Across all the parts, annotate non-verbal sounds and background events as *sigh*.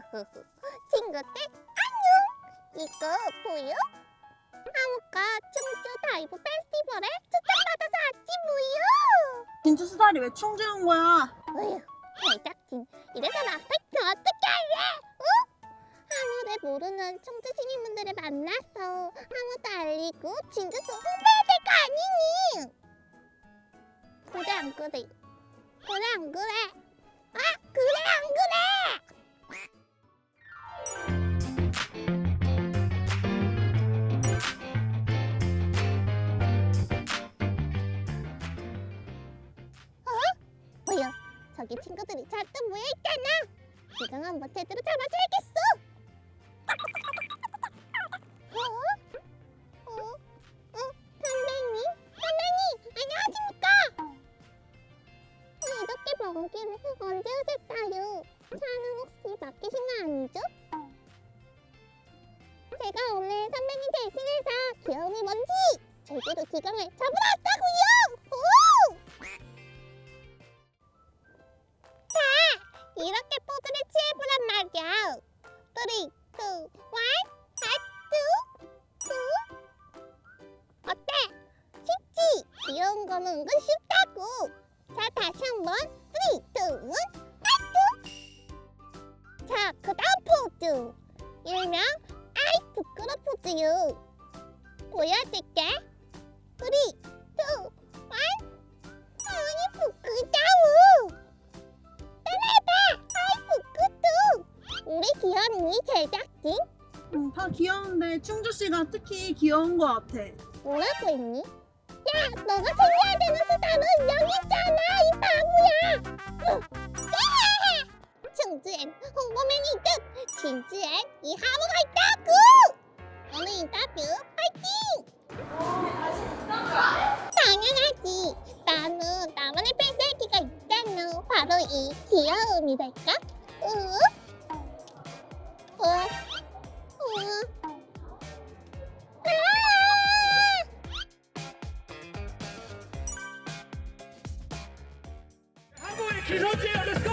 친구들 안녕. 이거 보여? 하모가 충주 다이브 페스티벌에 초청받아서 왔지 뭐요. 진주 수달이 왜 충주에 온 거야? 어휴, 제작진 이래서 나 어떻게 어떻게 할래? 어? 하모를 모르는 청주 시민분들을 만나서 하모도 알리고 진주도 홍보해야 될 거 아니니? 그래 안 그래? 그래 안 그래? 아 그래 안 그래? 저기 친구들이 잔뜩 모여 있잖아. 지금 한번 제대로 잡아줘야겠어. 어? 어? 어? 선생님? 선생님 안녕하십니까? 어, 이렇게 먼 길을 언제 오셨어요? 차는 혹시 맡기신 거 아니죠? 제가 오늘 선배님 대신해서 귀여움이 뭔지 제대로 기강을 잡으러 왔다고요! 이렇게 포즈를 취해보란 말이야. 3, 2, 1, 하트, 투. 어때? 쉽지? 귀여운 거는 은근 쉽다고. 자, 다시 한 번. 3, 2, 1, 하트. 자, 그 다음 포즈. 일명 아이 부끄러 포즈요. 보여줄게. 귀여운데 충주 씨가 특히 귀여운 거 같아. 뭐라고 했니? 야 너가 챙겨야 되는 수단은 여기 있잖아 이 바보야. 충주엔 홍보맨이든 진주엔 이 하모가 있다고 오늘 인터뷰 파이팅! 당연하지. 나는 나만의 필살기가 있잖아 바로 이 귀여움이랄까 기선제야 렛츠고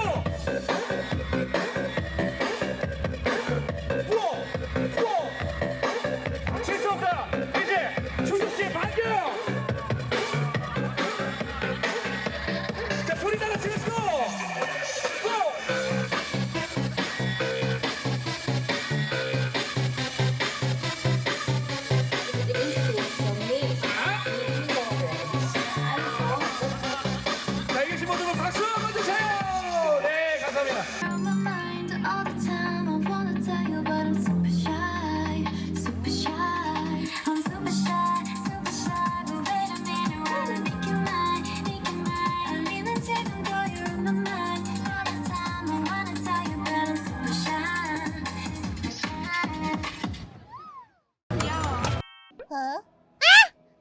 어? 아!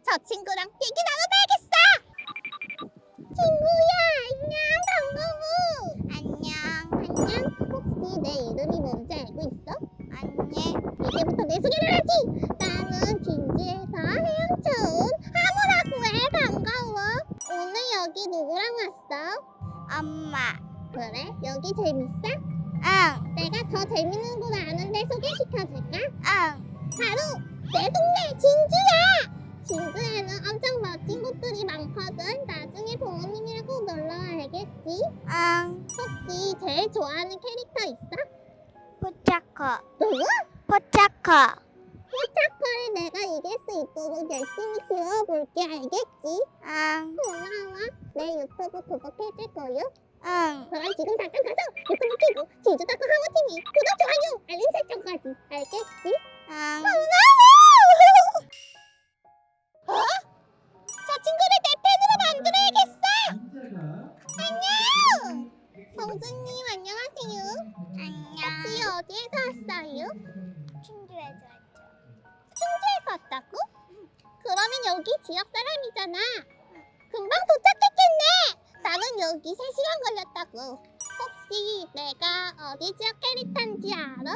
저 친구랑 얘기 나눠봐야겠어! 친구야, 안녕, 반가워! 안녕. 안녕? 혹시 내 이름이 뭔지 알고 있어? 아니. 이제부터 내 소개를 하지! 나는 진주에서 헤엄쳐 온 하모라고 해, 반가워! 오늘 여기 누구랑 왔어? 엄마. 그래? 여기 재밌어? 응. 내가 더 재밌는 곳 아는데 소개시켜줄까? 응. 바로 내 동네 진주야! 진주에는 엄청 멋진 곳들이 많거든. 나중에 부모님이랑 꼭 놀러 와야겠지? 응. 혹시 제일 좋아하는 캐릭터 있어? 포차커. 누구? 포차커. 포차커를 내가 이길 수 있도록 열심히 키워볼게. 알겠지? 응. 고마워. 내 유튜브 구독해줄 거요? 응. 그럼 지금 잠깐 가서 유튜브 키고 진주다커 하모TV 구독, 좋아요, 알림 설정까지. 알겠지? 응. 고마워! 공주님 안녕하세요. 안녕. 혹시 어디에서 왔어요? 충주에서 왔죠. 충주에서 왔다고? 그러면 여기 지역 사람이잖아. 금방 도착했겠네. 나는 여기 3시간 걸렸다고. 혹시 내가 어디 지역 캐릭터인지 알아?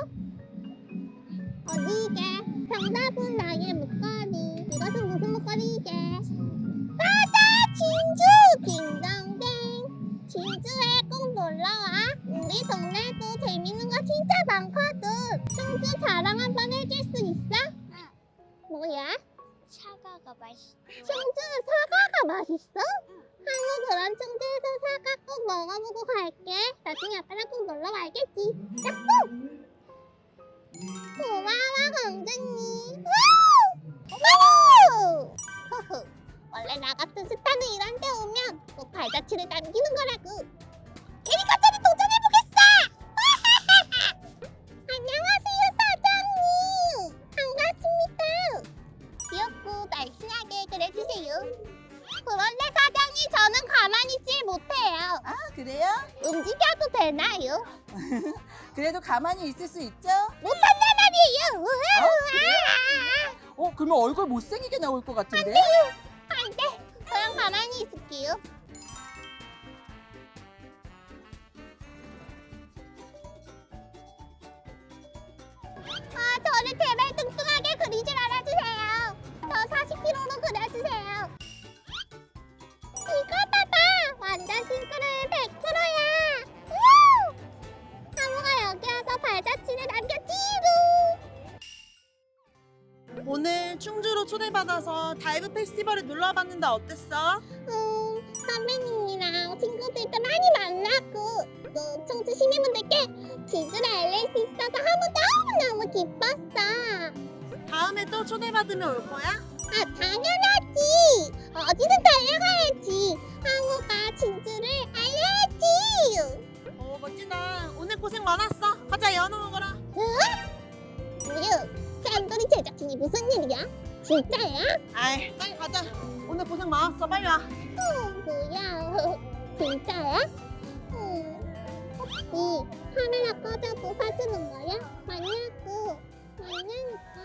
어디게? 정답은 나의 목걸이. 이것은 무슨 목걸이게? 친구 자랑 한번 해줄 수 있어? 뭐야? 사과가 맛있어. 청주는 사과가 맛있어? 한우 그럼 청주에서 사과 꼭 먹어보고 갈게. 나중에 아빠랑 꼭 놀러 가겠지. 약속! *laughs* 그래도 가만히 있을 수 있죠? 못한단 말이에요. 우와, 우와. 어 그러면 얼굴 못생기게 나올 것 같은데? 안 돼. 그냥 가만히 있을게요. 아 저를 제발 뚱 충주로 초대받아서 다이브 페스티벌에 놀러 와봤는데 어땠어? 음, 선배님이랑 친구들도 많이 만났고 또 청주 시민분들께 기술을 알릴 수 있어서 너무너무 기뻤어 다음에 또 초대받으면 올 거야? 아 당연하지 어디든 달려가야지 항우가 진주를 알려야지 어 멋지다. 오늘 고생 많았어. 가자 연어 먹어라. 우유 짠돌이 제작진이 무슨 일이야? 진짜야? 아이 빨리 가자. 오늘 고생 많았어. 빨리 와. 어, 뭐야 진짜야? 음, 혹시 카메라 꺼져도 사주는 거야? 맞냐고 맞냐니까